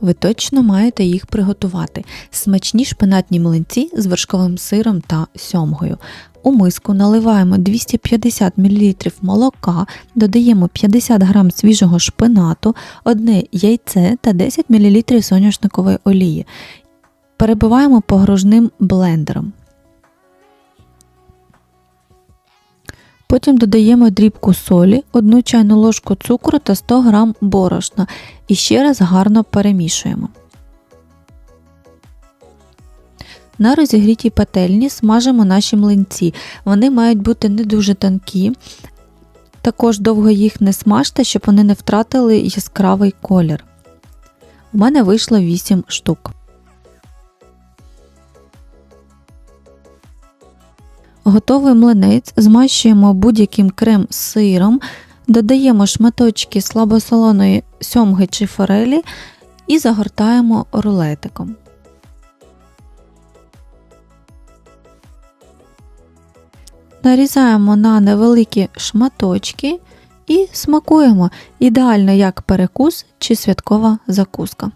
Ви точно маєте їх приготувати. Смачні шпинатні млинці з вершковим сиром та сьомгою. У миску наливаємо 250 мл молока, додаємо 50 г свіжого шпинату, одне яйце та 10 мл соняшникової олії. Перебиваємо погружним блендером. Потім додаємо дрібку солі, 1 чайну ложку цукру та 100 г борошна і ще раз гарно перемішуємо. На розігрітій пательні смажимо наші млинці. Вони мають бути не дуже тонкі. Також довго їх не смажте, щоб вони не втратили яскравий колір. У мене вийшло 8 штук. Готовий млинець змащуємо будь-яким крем з сиром, додаємо шматочки слабосолоної сьомги чи форелі і загортаємо рулетиком. Нарізаємо на невеликі шматочки і смакуємо ідеально як перекус чи святкова закуска.